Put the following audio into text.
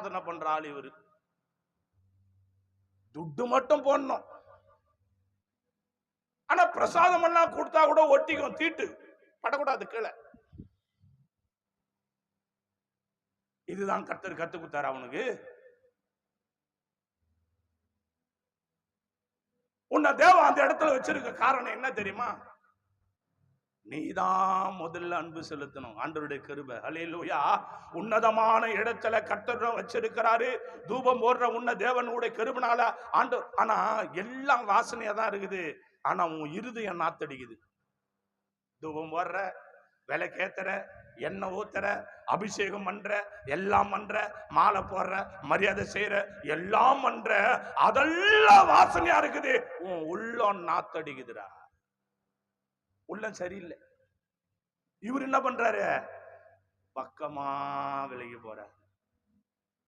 ஆராதனை பண்ற ஆள் இவர். துட்டு மட்டும் போடணும். ஆனா பிரசாதம் எல்லாம் கொடுத்தா கூட ஒட்டிக்கும் தீட்டு. படக்கூடாது கீழே. இதுதான் கர்த்தர் கத்து கொடுத்தாரு அவனுக்கு. உன்னை தேவன் அந்த இடத்துல வச்சிருக்க காரணம் என்ன தெரியுமா? நீதான் முதல்ல அன்பு செலுத்தணும். ஆண்டவருடைய கருவை அலையிலூயா உன்னதமான இடத்துல கர்த்தர் வச்சிருக்கிறாரு. தூபம் போடுற உன்ன தேவனுடைய கருவினால ஆண்டு ஆனா எல்லாம் வாசனையா தான் இருக்குது. ஆனா உன் இருதயம் நாத்தடிக்குது. தூபம் போடுற விலைக்கேத்துற எண்ணெய் ஊத்துற அபிஷேகம் பண்ற எல்லாம் பண்ற மாலை போடுற மரியாதை செய்யற எல்லாம் பண்ற அதெல்லாம் வாசனையா இருக்குது. உன் உள்ளம் நாத்தடிக்குதுடா. உள்ளம் சரியில்லை. இவர் என்ன பண்றாரு? பக்கமா விலகி போறார்